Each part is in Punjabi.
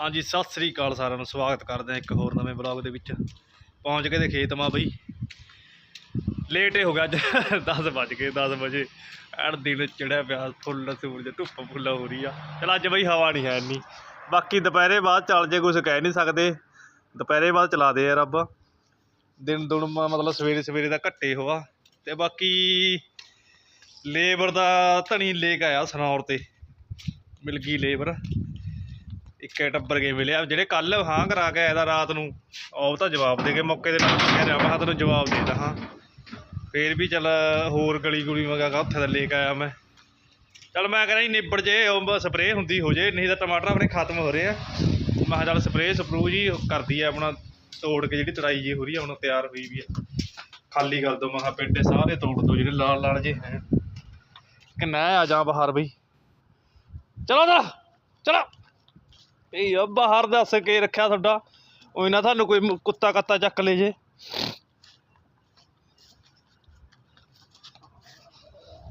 ਹਾਂਜੀ, ਸਤਿ ਸ੍ਰੀ ਅਕਾਲ ਸਾਰਿਆਂ ਨੂੰ। ਸਵਾਗਤ ਕਰਦੇ ਹਾਂ ਇੱਕ ਹੋਰ ਨਵੇਂ ਬਲੌਗ ਦੇ ਵਿੱਚ। ਪਹੁੰਚ ਗਏ ਤੇ ਖੇਤ ਮਾਂ ਬਈ। ਲੇਟ ਹੀ ਹੋ ਗਿਆ ਅੱਜ। 10 ਵੱਜ ਗਏ 10 ਵਜੇ। ਐਨ ਦਿਨ ਚੜਿਆ ਪਿਆ, ਫੁੱਲ ਸੂਰਜ, ਧੁੱਪ ਫੁੱਲਾ ਹੋ ਰਹੀ ਆ। ਚਲ ਅੱਜ ਬਈ ਹਵਾ ਨਹੀਂ ਹੈ ਇੰਨੀ। ਬਾਕੀ ਦੁਪਹਿਰੇ ਬਾਅਦ ਚੱਲ ਜੇ ਕੁਝ ਕਹਿ ਨਹੀਂ ਸਕਦੇ। ਦੁਪਹਿਰੇ ਬਾਅਦ ਚਲਾ ਦੇ ਯਾਰ ਰੱਬ। ਦਿਨ ਦੁਨ ਮਤਲਬ ਸਵੇਰੇ ਸਵੇਰੇ ਦਾ ਘੱਟੇ ਹੋਆ। ਤੇ ਬਾਕੀ ਲੇਬਰ ਦਾ ਧਣੀ ਲੇਕ ਆਇਆ ਸਨੌਰ ਤੇ। ਮਿਲ ਗਈ ਲੇਬਰ। ਇੱਕੇ ਟੱਬਰ ਕੇ ਮਿਲਿਆ। ਜਿਹੜੇ ਕੱਲ ਹਾਂ ਕਰਾ ਕੇ ਆਇਆ ਤਾ ਰਾਤ ਨੂੰ, ਉਹ ਤਾਂ ਜਵਾਬ ਦੇ ਕੇ ਮੌਕੇ ਦੇ ਨਾਲ ਕਹਿ ਰਿਹਾ, ਮੈਂ ਤੈਨੂੰ ਜਵਾਬ ਦੇ ਹਾਂ ਫੇਰ ਵੀ ਚੱਲ ਹੋਰ ਗਲੀ ਗੁਲੀ ਮਗਾ ਉੱਥੇ ਦਾ ਲੈ ਕੇ ਆਇਆ ਮੈਂ। ਚੱਲ ਮੈਂ ਕਹਿੰਦਾ ਜੀ ਨਿਬੜ ਜੇ, ਉਹ ਸਪਰੇਅ ਹੁੰਦੀ ਹੋ ਜੇ, ਨਹੀਂ ਤਾਂ ਟਮਾਟਰ ਆਪਣੇ ਖਤਮ ਹੋ ਰਹੇ ਆ। ਮੈਂ ਕਿਹਾ ਚੱਲ ਸਪਰੇਅ ਸਪਰੂ ਜੀ ਕਰਦੀ ਆ ਆਪਣਾ, ਤੋੜ ਕੇ ਜਿਹੜੀ ਤੜਾਈ ਜੀ ਹੋ ਰਹੀ ਆ, ਹੁਣ ਤਿਆਰ ਹੋਈ ਵੀ ਆ। ਖਾਲੀ ਕਰ ਦੋ ਮੈਂ ਕਿਹਾ ਪੇਡੇ ਸਾਰੇ ਤੋੜ ਦੋ ਜਿਹੜੇ ਲਾਲ ਲਾਲ ਜੇ ਹੈ। ਕਿ ਮੈਂ ਆ ਜਾ ਬਾਹਰ ਬਈ। ਚਲੋ ਨਾ ਚਲੋ। ਇਹ ਆ, ਬਾਹਰ ਦੱਸ ਕੇ ਰੱਖਿਆ ਤੁਹਾਡਾ। ਉਹ ਨਾ ਤੁਹਾਨੂੰ ਕੋਈ ਕੁੱਤਾ ਕੱਤਾ ਚੱਕ ਲੇ ਜੇ।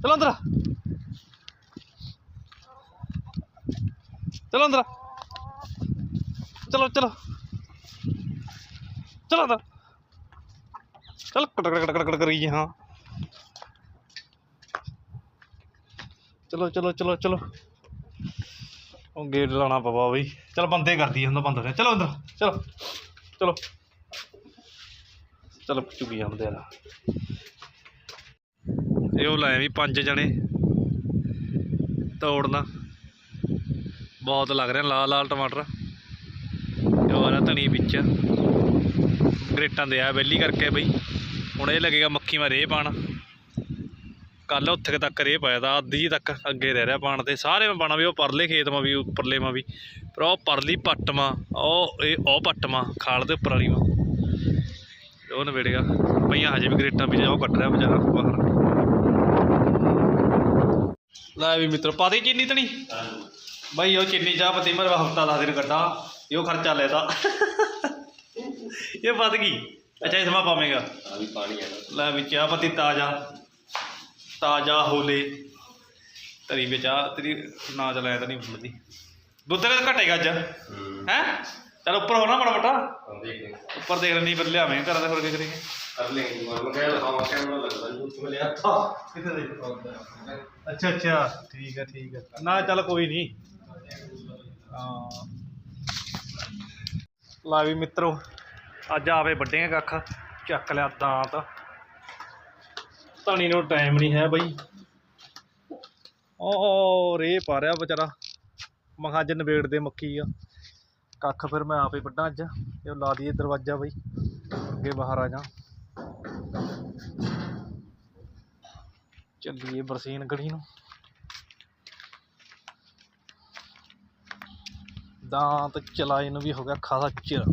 ਚਲੋ ਅੰਦਰ। ਚਲੋ ਅੰਦਰ। ਚਲੋ ਚਲੋ। ਚਲੋ ਅੰਦਰ। ਚਲ, ਕਟ ਕਟ ਕਟ ਕਟ ਕਰੀ ਹਾਂ। ਚਲੋ ਚਲੋ ਚਲੋ ਚਲੋ। ਉਹ ਗੇਟ ਲਾਣਾ ਪਵਾ ਬਈ। ਚਲ ਬੰਦੇ ਕਰਦੀ ਹੁੰਦਾ ਬੰਦ ਹੋ ਚਲੋ ਅੰਦਰ, ਚਲੋ ਚਲੋ। ਚਲੋ ਚੁੱਕੀ ਜਾਂਦੇ ਆ। ਇਹ ਉਹ ਲਾਏ ਵੀ ਪੰਜ ਜਣੇ। ਤੋੜਨਾ। ਬਹੁਤ ਲੱਗ ਰਿਹਾ, ਲਾਲ ਲਾਲ ਟਮਾਟਰ। ਇਹ ਵਾਲਾ ਧਣੀ ਵਿੱਚ। ਗਰੇਟਾਂ ਦੇ ਆ, ਬੈਲੀ ਕਰਕੇ ਬਈ। ਹੁਣ ਇਹ ਲੱਗੇਗਾ ਮੱਖੀ ਮਾ ਰੇਹ ਪਾਣ ਕੱਲ ਉੱਥੇ ਤੱਕ ਰੇਹ ਪਾਇਆ ਤਾ ਅੱਧੀ ਤੱਕ ਅੱਗੇ ਰਹਿ ਰਿਹਾ ਪਾਣ ਤੇ ਸਾਰੇ ਮੈਂ ਪਾਣਾ ਵੀ ਉਹ ਪਰਲੇ ਖੇਤ ਮਾ ਵੀ ਉੱਪਰਲੇ ਮਾ ਵੀ ਪਰ ਉਹ ਪਰਲੀ ਪੱਟ ਮਾ ਉਹ ਇਹ ਉਹ ਪੱਟ ਮਾ ਖਾਲ ਦੇ ਉੱਪਰ ਵਾਲੀ ਮਾ ਉਹ ਨਵੇੜੇਗਾ ਪਈਆਂ ਹਜੇ ਵੀ ਗਰੇਟਾਂ ਵੀ ਉਹ ਕੱਢ ਰਿਹਾ ਵਿਚਾਰਾ ਬਾਹਰ। ਲੈ ਵੀ ਮਿੱਤਰ ਪਾਦੇ ਚੀਨੀ ਤਣੀ ਬਾਈ ਉਹ ਚੀਨੀ ਚਾਹ ਪਤੀ ਮਰ ਹਫਤਾ ਦਾ ਦਿਨ ਕੱਢਾ ਇਹੋ ਖਰਚਾ ਲੈਦਾ ਇਹ ਵੱਧ ਗਈ। ਅੱਛਾ ਇਸ ਮਾ ਪਾਵੇਂਗਾ। ਵੀ ਪਾਣੀ ਲੈ ਵੀ ਚਾਹ ਪਤੀ ਤਾਜ਼ਾ। ਤਾਜ਼ਾ ਹੋਲੇ। ਤਰੀ ਵਿੱਚ ਆ ਤੇਰੀ ਨਾ ਚਲਾਇਆ ਤਾਂ ਨਹੀਂ ਫੁੱਲਦੀ ਦੁੱਧ ਦਾ ਘਟੇਗਾ ਅੱਜ। ਹੂੰ। ਚਲ ਉੱਪਰ ਹੋਣਾ ਮਾੜਾ ਮੋਟਾ। ਹਾਂ ਦੇਖ ਲੈ। ਉੱਪਰ ਦੇਖ ਲੈਣੀ ਫਿਰ ਲਿਆਵੇਂ ਘਰਾਂ ਦੇ ਹੋਰ ਕੀ ਕਰੀਏ। ਕਰ ਲੈਂਗੇ ਮੈਂ ਕੈਮਰਾ ਲੱਗਦਾ ਅੱਛਾ ਅੱਛਾ ਠੀਕ ਹੈ ਠੀਕ ਹੈ। ਨਾ ਚੱਲ ਕੋਈ ਨਹੀਂ। ਹਾਂ। ਲਾ ਵੀ ਮਿੱਤਰੋ ਅੱਜ ਆਵੇ ਵੱਡੇ ਕੱਖ ਚੱਕ ਲਿਆ ਦਾਂਤ। ਧਣੀ ਨੂੰ ਟਾਈਮ ਨਹੀਂ ਹੈ ਬਈ। ਉਹ ਰੇ ਪਾ ਰਿਹਾ ਵਿਚਾਰਾ। ਮਖਾਂ ਅੱਜ ਨਵੇੜ ਦੇ ਮੱਕੀ ਆ। ਕੱਖ ਫਿਰ ਮੈਂ ਆਪੇ ਵੱਢਾਂ ਅੱਜ। ਇਹ ਲਾ ਦਈਏ ਦਰਵਾਜ਼ਾ ਬਈ। ਅੱਗੇ ਬਾਹਰ ਆ ਜਾ। ਚੱਲੀਏ ਬਰਸੀਨ ਗੜੀ ਨੂੰ। ਦਾਂਤ ਚਲਾਏ ਨੂੰ ਵੀ ਹੋ ਗਿਆ ਖਾਸਾ ਚਿਰ।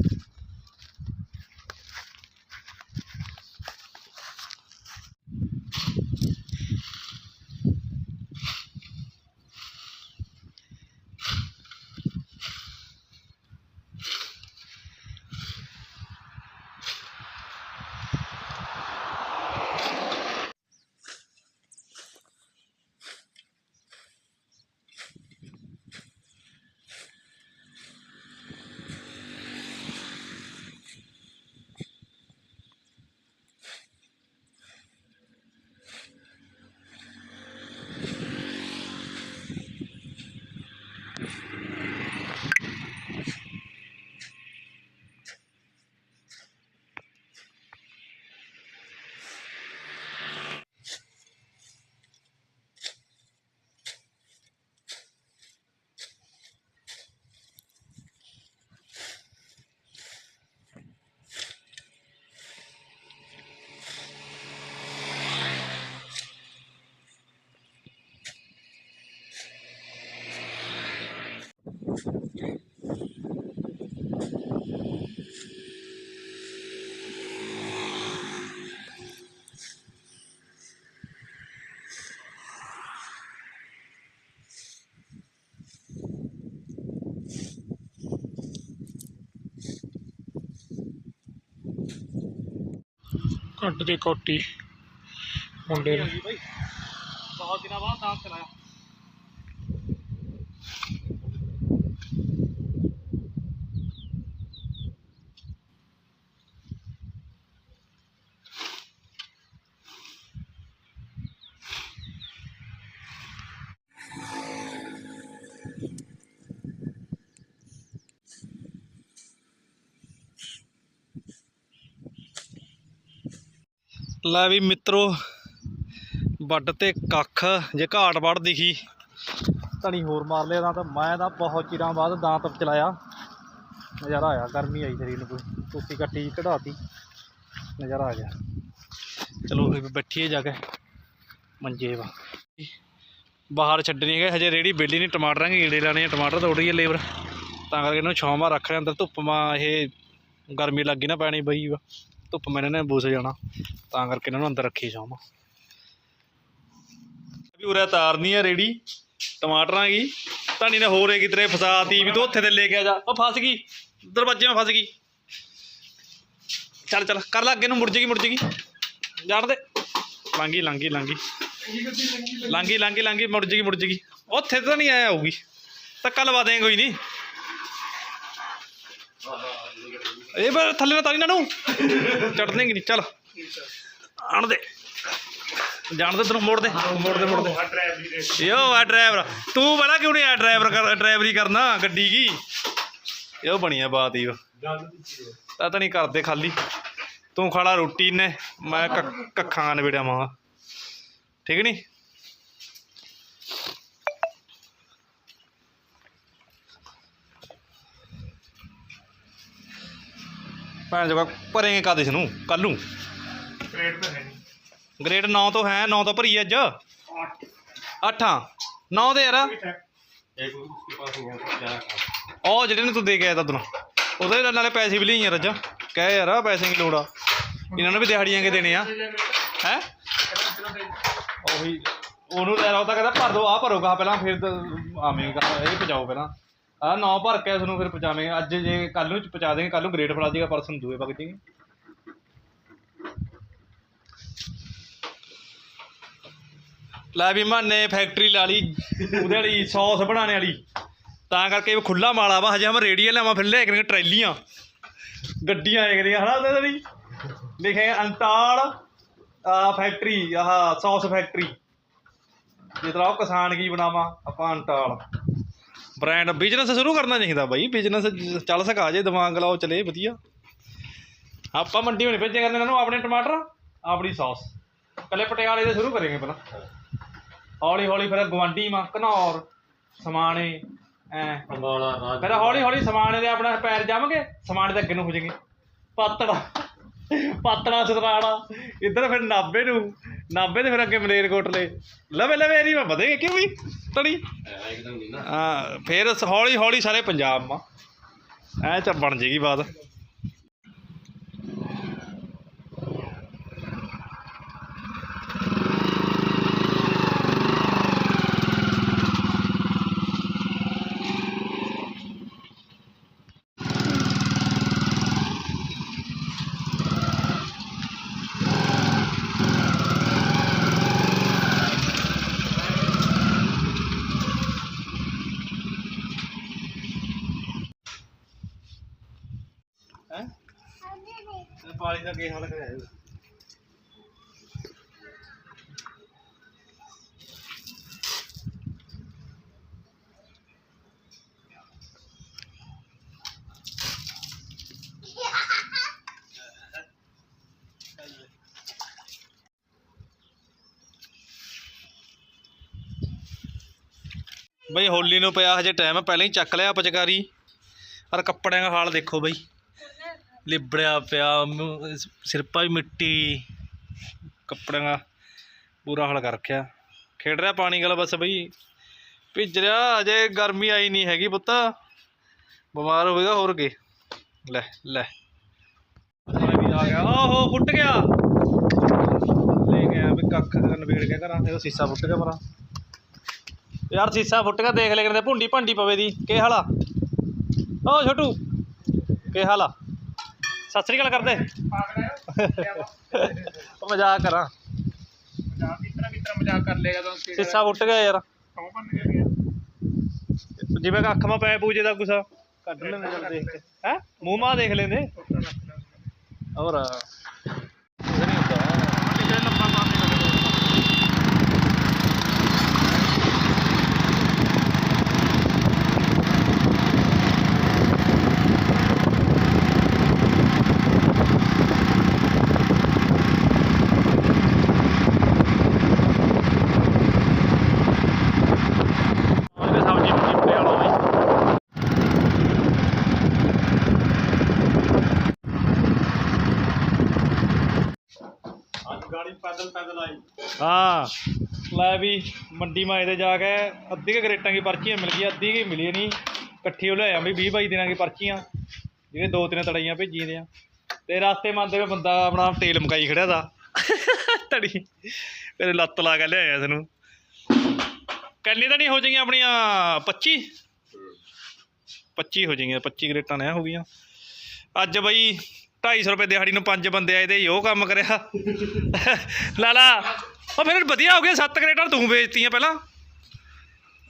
ਕੱਟ ਦੇ ਕੋਟੀ ਮੁੰਡੇ ਨੇ। ਬਹੁਤ ਦਿਨਾਂ ਬਾਅਦ ਦਾਂਤ ਚਲਾਇਆ। ਲੈ ਵੀ ਮਿੱਤਰੋ, ਵੱਡ ਤੇ ਕੱਖ ਜੇ ਘਾਟ ਵੜ ਦਿਖੀ। ਧਣੀ ਹੋਰ ਮਾਰ ਲਿਆ ਤਾਂ ਮੈਂ ਤਾਂ ਬਹੁਤ ਚਿਰਾਂ ਬਾਅਦ ਦਾਂਤ ਚਲਾਇਆ। ਨਜ਼ਾਰਾ ਆਇਆ, ਗਰਮੀ ਆਈ ਸਰੀਰ ਨੂੰ ਕੋਈ। ਟੁੱਟੀ ਕੱਟੀ ਕਢਾਤੀ ਨਜ਼ਾਰਾ ਆ ਗਿਆ। ਚਲੋ ਫਿਰ ਬੈਠੀਏ ਜਾ ਕੇ। ਮੰਜੇ ਵਾ। ਬਾਹਰ ਛੱਡਣੀ ਹੈ ਹਜੇ ਰੇੜੀ ਬੇਲੀ ਨਹੀਂ, ਟਮਾਟਰਾਂ ਦੇ ਗੇੜੇ ਲਾਣੇ ਆ, ਟਮਾਟਰ ਤੋੜ ਰਹੀ ਹੈ ਲੇਬਰ। ਤਾਂ ਕਰਕੇ ਇਹਨੂੰ ਛਾਵਾਂ ਰੱਖ ਰਿਹਾ ਅੰਦਰ ਧੁੱਪ ਮਾ ਇਹ ਗਰਮੀ ਲੱਗੀ ਨਾ ਪੈਣੀ ਬਈ ਵਾ। ਧੁੱਪ ਮੈਨੇ ਨੇ ਬੁਸ ਜਾਣਾ, ਤਾਂ ਕਰਕੇ ਇਹਨਾਂ ਨੂੰ ਅੰਦਰ ਰੱਖੀ ਛਾਵਾਂ ਵੀ ਉਰੇ ਤਾਰਨੀ ਆ ਰੇੜੀ, ਟਮਾਟਰਾਂ ਦੀ ਧਾਨੀ ਨੇ ਹੋਰ ਇੱਕ ਫਸਾਤੀ ਵੀ ਤੂੰ ਉੱਥੇ ਤੇ ਲੈ ਕੇ ਆ ਜਾ। ਉਹ ਫਸ ਗਈ ਦਰਵਾਜ਼ੇ 'ਮਾ ਫਸ ਗਈ। ਚੱਲ ਚੱਲ, ਕਰ ਲਾ ਅੱਗੇ ਨੂੰ ਮੁੜ ਜੇਗੀ ਮੁੜ ਜੇਗੀ ਜਾਣ ਦੇ। ਲਾਂਗੀ ਲਾਂਗੀ ਲਾਂਗੀ। ਲਾਂਗੀ ਲਾਂਗੀ ਲਾਂਗੀ ਮੁੜ ਜੇਗੀ ਮੁੜ ਜੇਗੀ ਉੱਥੇ ਤਾਂ ਨਹੀਂ ਆਇਆ ਹੋਊਗੀ। ਧੱਕਾ ਲਵਾ ਦੇਂਗੇ ਕੋਈ ਨਹੀਂ। ਇਹ ਬਰ ਥੱਲੇ ਨਾ ਤਾਰੀ ਨਾ ਨੂੰ ਚੜ ਦੇਂਗੇ ਨਹੀਂ ਚੱਲ। ਆਣ ਦੇ। ਜਾਣ ਦੇ ਤੈਨੂੰ ਮੋੜ ਦੇ। ਮੋੜ ਦੇ ਮੋੜ ਦੇ। ਯੋ ਆ ਡਰਾਈਵਰ ਤੂੰ ਬੜਾ ਕਿਉਂ ਨਹੀਂ ਆ ਡਰਾਈਵਰ ਕਰ ਡਰਾਈਵਰੀ ਕਰਨਾ ਗੱਡੀ ਕੀ? ਇਹੋ ਬਣੀਆ ਬਾਤ ਹੀ ਤਾਂ ਤਾਂ ਨਹੀਂ ਕਰਦੇ ਖਾਲੀ। ਤੂੰ ਖਾਲਾ ਰੋਟੀ ਨੇ ਮੈਂ ਕੱਖ- ਕੱਖਾਂ ਨਵੇੜਿਆ ਮਾਂ ਠੀਕ ਨਹੀਂ ਭੈਣ ਜੋਗਾ ਭਰੇਂਗੇ ਕਦ ਇਸ ਨੂੰ ਕੱਲ ਨੂੰ। ਗ੍ਰੇਡ ਤਾਂ ਹੈ ਨਹੀਂ। ਗ੍ਰੇਡ 9 ਤੋਂ ਹੈ 9 ਤੋਂ ਭਰੀ ਅੱਜ। 8 8 9 ਦੇ ਯਾਰ। ਇਹ ਕੋਈ ਉਸਕੇ ਪਾਸ ਹੋ ਗਿਆ ਉਹ ਜਿਹੜੇ ਨੇ ਤੂੰ ਦੇ ਕੇ ਆਇਆ ਤਾਂ ਤੂੰ ਉਹਦੇ ਨਾਲੇ ਪੈਸੇ ਵੀ ਲਈ ਯਾਰ ਅੱਜ। ਕਹਿ ਯਾਰ ਪੈਸੇ ਦੀ ਲੋੜ ਆ। ਇਹਨਾਂ ਨੂੰ ਵੀ ਦਿਹਾੜੀਆਂ ਕੇ ਦੇਣੇ ਆ। ਹੈ? ਉਹੀ। ਉਹਨੂੰ ਲੈ ਰਹਾ ਉਹ ਤਾਂ ਕਹਿੰਦਾ ਭਰ ਦੋ ਆ ਭਰੋਗਾ ਪਹਿਲਾਂ ਫਿਰ ਆਵੇਂਗਾ। ਇਹ ਪਜਾਓ ਪਹਿਲਾਂ। ਆ ਨੌ ਭਰ ਕੇ ਤੁਹਾਨੂੰ ਫਿਰ ਪਹੁੰਚਾਵੇਂਗੇ ਅੱਜ ਜੇ ਕੱਲ ਨੂੰ ਪਹੁੰਚਾ ਦੇਂਗੇ ਕੱਲ ਨੂੰ ਗ੍ਰੇਡ ਫੜਾ ਦੇਗਾ ਪਰਸੋਂ ਨੂੰ ਦੂਏ ਵਗ ਜਾਏਗੇ ਲੈ ਵੀ ਮਾਨੇ ਫੈਕਟਰੀ ਲਾ ਲਈ, ਉਹਦੇ ਵਾਲੀ ਸੌਸ ਬਣਾਉਣੇ ਵਾਲੀ। ਤਾਂ ਕਰਕੇ ਖੁੱਲਾ ਮਾਲਾ ਵਾ, ਹਜੇ ਹਮ ਰੇਡੀਅਲ ਲਾਵਾਂ ਫਿਰ ਲੈ ਕੇ ਟਰੈਲੀਆਂ। ਗੱਡੀਆਂ ਆਏ ਕਰੀਆਂ ਹਨਾ ਉਹਦੇ ਵਾਲੀ? ਲਿਖੇ ਅੰਤਾਲ ਫੈਕਟਰੀ ਆਹ ਸੌਸ ਫੈਕਟਰੀ ਜਿਸ ਤਰ੍ਹਾਂ ਉਹ ਕਿਸਾਨ ਕੀ ਬਣਾਵਾ, ਆਪਾਂ ਅੰਤਾਲ। ਬ੍ਰਾਂਡ ਬਿਜ਼ਨਸ ਸ਼ੁਰੂ ਕਰਨਾ ਚਾਹੀਦਾ ਬਾਈ ਬਿਜ਼ਨਸ ਚੱਲ ਸਕਾ ਜੇ ਦਿਮਾਗ ਲਾਓ ਚਲੇ ਵਧੀਆ। ਆਪਾਂ ਮੰਡੀ ਹੋਣੀ ਭੇਜੇ ਕਰਦੇ ਇਹਨਾਂ ਨੂੰ ਆਪਣੇ ਟਮਾਟਰ ਆਪਣੀ ਸੌਸ। ਪਹਿਲੇ ਪਟਿਆਲੇ ਦੇ ਸ਼ੁਰੂ ਕਰਾਂਗੇ ਪਹਿਲਾਂ। ਹੌਲੀ ਹੌਲੀ ਫਿਰ ਗਵਾਂਢੀ ਮਾ ਘਨੌਰ ਸਮਾਣੇ ਐ। ਅੰਬਾਲਾ ਰਾਜ। ਫਿਰ ਹੌਲੀ ਹੌਲੀ ਸਮਾਣੇ ਦੇ ਆਪਣਾ ਪੈਰ ਜਾਵਾਂਗੇ ਸਮਾਣੇ ਦੇ ਅੱਗੇ ਨੂੰ ਹੋ ਜਾਗੇ ਪਾਤੜਾ ਪਾਤੜਾ ਸਤਰਾੜਾ ਇੱਧਰ ਫਿਰ ਨਾਬੇ ਨੂੰ ਨਾਭੇ ਤੇ ਫਿਰ ਅੱਗੇ ਮਲੇਰਕੋਟਲੇ ਲਵੇ ਲਵੇ ਏਰੀ ਮੈਂ ਵਧੇਗੇ ਕਿਉਂ ਵੀ ਤੜੀ ਹਾਂ ਫਿਰ ਹੌਲੀ ਹੌਲੀ ਸਾਰੇ ਪੰਜਾਬ ਮਾ। ਐ ਤਾਂ ਬਣ ਜੇਗੀ ਬਾਤ। ਬਈ ਹੋਲੀ ਨੂੰ ਪਿਆ ਹਜੇ ਟਾਈਮ ਪਹਿਲਾਂ ਹੀ ਚੱਕ ਲਿਆ ਪਚਕਾਰੀ ਔਰ ਕੱਪੜਿਆਂ ਦਾ ਹਾਲ ਦੇਖੋ ਬਈ। ਲਿਬੜਿਆ ਪਿਆ ਸਿਰਪਾ ਵੀ ਮਿੱਟੀ। ਕੱਪੜਿਆਂ ਦਾ ਬੁਰਾ ਹਾਲ ਕਰ ਰੱਖਿਆ। ਖੇਡ ਰਿਹਾ ਪਾਣੀ ਗਲ ਬਸ ਬਈ। ਭਿੱਜ ਰਿਹਾ ਅਜੇ ਗਰਮੀ ਆਈ ਨਹੀਂ ਹੈਗੀ ਪੁੱਤ। ਬਿਮਾਰ ਹੋਵੇਗਾ ਹੋਰ ਕੇ। ਲੈ ਲੈ। ਵੀ ਆ ਗਿਆ। ਆਹੋ ਫੁੱਟ ਗਿਆ। ਲੈ ਗਿਆ ਵੀ ਕੱਖ ਨਵੇੜ ਗਿਆ ਘਰਾਂ ਤੇ, ਉਹ ਸੀਸਾ ਫੁੱਟ ਗਿਆ ਮਰਾ ਯਾਰ ਸੀਸਾ ਫੁੱਟ ਗਿਆ ਦੇਖ ਲੈ ਕਰਦੇ ਭੁੰਡੀ ਭੰਡੀ ਪਵੇ ਦੀ ਕੀ ਹਾਲ ਓ ਛੋਟੂ ਕੀ ਹਾਲ ਸਤਿ ਸ੍ਰੀ ਅਕਾਲ ਕਰਦੇ। ਉਹ ਮਜ਼ਾਕ ਕਰਾਂ। ਮਜ਼ਾਕ ਕਿਤਨਾ ਕਿਤਨਾ ਮਜ਼ਾਕ ਕਰ ਲੇਗਾ ਤਾਂ ਸੀਸਾ ਫੁੱਟ ਗਿਆ ਯਾਰ। ਜਿਵੇਂ ਕਿ ਅੱਖ ਮਾ ਪੈ ਪੂਜੇ ਦਾ ਗੁੱਸਾ, ਕੱਢ ਲੈਂਦੇ ਚੱਲ ਦੇਖ ਕੇ। ਹੈ? ਮੂੰਹ ਮਾ ਦੇਖ ਲੈਂਦੇ। ਹੋਰ ਕੁਛ ਨਹੀਂ ਹੁੰਦਾ ਜਿਹੜਾ ਲੰਬਾ ਮਾਰਨੇ ਗਾੜੀ ਪੈਦਲ ਪੈਦਲ ਆਈ ਹਾਂ। ਲੈ ਵੀ ਮੰਡੀ ਮਾਏ ਦੇ ਜਾ ਕੇ ਅੱਧੀ ਕੁ ਕਰੇਟਾਂ ਦੀ ਪਰਚੀਆਂ ਮਿਲ ਗਈਆਂ ਅੱਧੀ ਕੀ ਮਿਲੀ ਨਹੀਂ ਇਕੱਠੀ ਉਹ ਲਿਆਇਆ ਵੀ 20 22 ਦਿਨਾਂ ਦੀ ਪਰਚੀਆਂ ਜਿਹੜੇ ਦੋ ਤਿੰਨ ਤੜਾਈਆਂ ਭੇਜੀਆਂ ਦੀਆਂ। ਤੇ ਰਾਸਤੇ ਮੰਨਦੇ ਵੇ ਬੰਦਾ ਆਪਣਾ ਤੇਲ ਮਕਾਈ ਖੜਿਆ ਦਾ। ਤੜੀ। ਮੇਰੇ ਲੱਤ ਲਾ ਕੇ ਲਿਆਇਆ ਤੈਨੂੰ ਕੰਨੀ ਤਾਂ ਨਹੀਂ ਹੋ ਜਾਈਆਂ ਆਪਣੀਆਂ 25 25 ਹੋ ਜਾਈਆਂ 25 ਕਰੇਟਾਂ ਨੇ ਹੋ ਗਈਆਂ। ਅੱਜ ਬਈ 250 ਰੁਪਏ ਦਿਹਾੜੀ ਨੂੰ ਪੰਜ ਬੰਦੇ ਆਏ ਤੇ ਉਹ ਕੰਮ ਕਰਿਆ। ਲਾਲਾ, ਉਹ ਫਿਰ ਵਧੀਆ ਹੋ ਗਿਆ ਸੱਤ ਕਰੇਟਾਂ ਤੂੰ ਵੇਚਤੀਆਂ ਪਹਿਲਾਂ।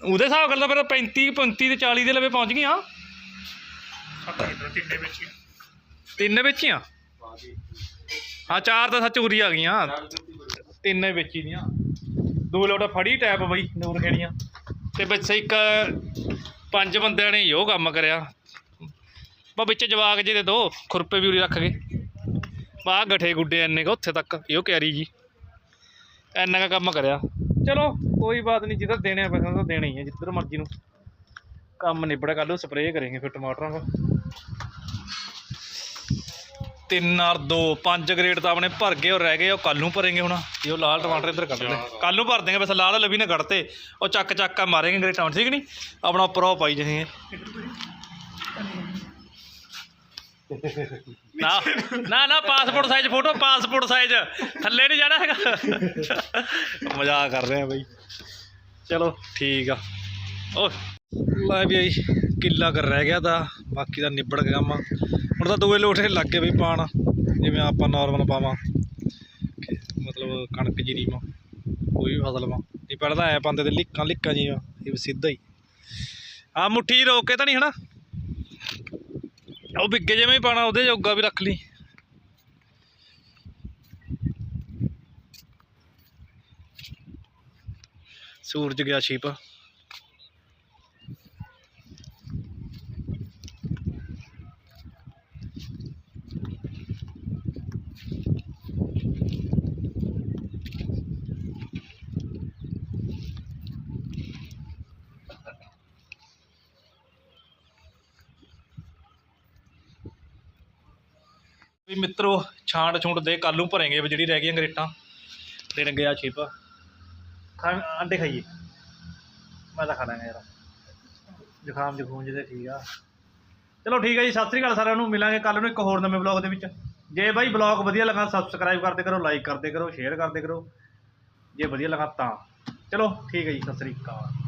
ਉਹਦੇ ਹਿਸਾਬ ਨਾਲ ਤਾਂ ਫਿਰ 35 35 ਤੇ 40 ਦੇ ਲਵੇ ਪਹੁੰਚ ਗਈਆਂ। ਸੱਤ ਕਿੱਧਰ ਤਿੰਨੇ ਵਿੱਚ ਤਿੰਨ ਵੇਚੀਆਂ? ਹਾਂ, ਚਾਰ ਤਾਂ ਸੱਚ ਉਰੀ ਆ ਗਈਆਂ। ਤਿੰਨ ਵੇਚੀ ਦੀਆਂ। ਦੋ ਲੋਟਾ ਫੜੀ ਟੈਪ ਬਈ, ਨੂਰ ਖੇੜੀਆਂ। ਤੇ ਵਿੱਚ ਇੱਕ, ਪੰਜ ਬੰਦਿਆਂ ਨੇ ਉਹ ਕੰਮ ਕਰਿਆ। ਬਾ ਵਿੱਚ ਜਵਾਕ ਜਿਹਦੇ ਦੋ ਖੁਰਪੇ ਵੀ ਉਰੀ ਰੱਖ ਗਏ ਬਾ ਗਠੇ ਗੁੱਡੇ ਐਨੇ ਕੁ ਉੱਥੇ ਤੱਕ ਇਹੋ ਕਿਆਰੀ ਜੀ। ਐਨਾ ਕਾ ਕੰਮ ਕਰਿਆ। ਚਲੋ ਕੋਈ ਬਾਤ ਨਹੀਂ ਜਿੱਧਰ ਦੇਣੇ ਆ ਪੈਸੇ ਤਾਂ ਦੇਣੇ ਹੀ ਆ ਜਿੱਧਰ ਮਰਜ਼ੀ ਨੂੰ। ਕੰਮ ਨਿਬੜ ਕੱਲ ਨੂੰ ਸਪਰੇਅ ਕਰਾਂਗੇ ਫਿਰ ਟਮਾਟਰਾਂ ਦਾ ਤਿੰਨ ਔਰ ਦੋ ਪੰਜ ਗ੍ਰੇਡ ਤਾਂ ਆਪਣੇ ਭਰ ਗਏ ਔਰ ਰਹਿ ਗਏ ਉਹ ਕੱਲ ਨੂੰ ਭरेंगे ਹੁਣ। ਇਹ ਉਹ ਲਾਲ ਟਮਾਟਰ ਇੱਧਰ ਕੱਢ ਲੈ ਕੱਲ ਨੂੰ ਭਰ ਦੇਂਗੇ ਬਸ ਲਾਲ ਲਵੀ ਨੇ ਕੱਢਤੇ। ਉਹ ਚੱਕ ਚੱਕ ਕੇ ਮਾਰੇਂਗੇ ਗ੍ਰੇਡ ਟਮਾਟਰ ਠੀਕ ਨਹੀਂ ਆਪਣਾ ਉੱਪਰ ਉਹ ਪਾਈ ਜਾਏਂਗੇ ਨਾ ਨਾ ਨਾ passport size photo passport size ਥੱਲੇ ਨਹੀਂ ਜਾਣਾ ਹੈਗਾ। ਮਜ਼ਾਕ ਕਰ ਰਹੇ ਆ ਬਈ। ਚਲੋ, ਠੀਕ ਆ। ਓ ਲੈ ਵੀ ਕਿੱਲਾ ਕਰ ਰਹਿ ਗਿਆ ਤਾਂ, ਬਾਕੀ ਦਾ ਨਿਬੜ ਗਿਆ ਕੰਮ। ਹੁਣ ਤਾਂ ਦੋਏ ਲੋਟੇ ਲੱਗ ਗਏ ਬਈ ਪਾਣ। ਜਿਵੇਂ ਆਪਾਂ ਨਾਰਮਲ ਪਾਵਾਂ। ਮਤਲਬ ਕਣਕ ਜੀਰੀ ਮਾ ਕੋਈ ਵੀ ਫਸਲ ਮਾ ਇਹ ਪਹਿਲਾਂ ਤਾਂ ਐ ਪਾਉਂਦੇ ਤੇ ਲਿੱਕਾਂ ਲਿੱਕਾਂ ਜੀ ਇਹ ਸਿੱਧਾ ਹੀ। ਆ ਮੁੱਠੀ ਰੋਕ ਕੇ ਤਾਂ ਨਹੀਂ ਹਨਾ? ਉਹ ਬਿੱਗੇ ਜਿਵੇਂ ਹੀ ਪਾਣਾ ਉਹਦੇ ਜੋਗਾ ਵੀ ਰੱਖ ਲਈ। ਸੂਰਜ ਗਿਆ ਛੀਪਾ ਵੀ ਮਿੱਤਰੋ, ਛਾਂਟ ਛੁੰਟ ਦੇ ਕੱਲ ਨੂੰ ਭਰਾਂਗੇ ਵੀ ਜਿਹੜੀ ਰਹਿ ਗਈਆਂ ਗਰੇਟਾਂ ਦੇਣ ਗਿਆ ਛਿਪ। ਖਾ ਆਂਡੇ ਖਾਈਏ। ਮੈਂ ਤਾਂ ਖਾ ਲਾਂਗਾ ਯਾਰ। ਜ਼ੁਕਾਮ ਜ਼ੁਖੂਮ ਜਿਹਦੇ ਠੀਕ ਆ। ਚਲੋ ਠੀਕ ਹੈ ਜੀ, ਸਤਿ ਸ੍ਰੀ ਅਕਾਲ ਸਾਰਿਆਂ ਨੂੰ। ਮਿਲਾਂਗੇ ਕੱਲ ਨੂੰ ਇੱਕ ਹੋਰ ਨਵੇਂ ਬਲੌਗ ਦੇ ਵਿੱਚ। ਜੇ ਬਾਈ ਬਲੌਗ ਵਧੀਆ ਲੱਗਾ ਸਬਸਕ੍ਰਾਈਬ ਕਰਦੇ ਕਰੋ ਲਾਈਕ ਕਰਦੇ ਕਰੋ ਸ਼ੇਅਰ ਕਰਦੇ ਕਰੋ। ਜੇ ਵਧੀਆ ਲੱਗਾ ਤਾਂ। ਚਲੋ ਠੀਕ ਹੈ ਜੀ, ਸਤਿ ਸ੍ਰੀ ਅਕਾਲ।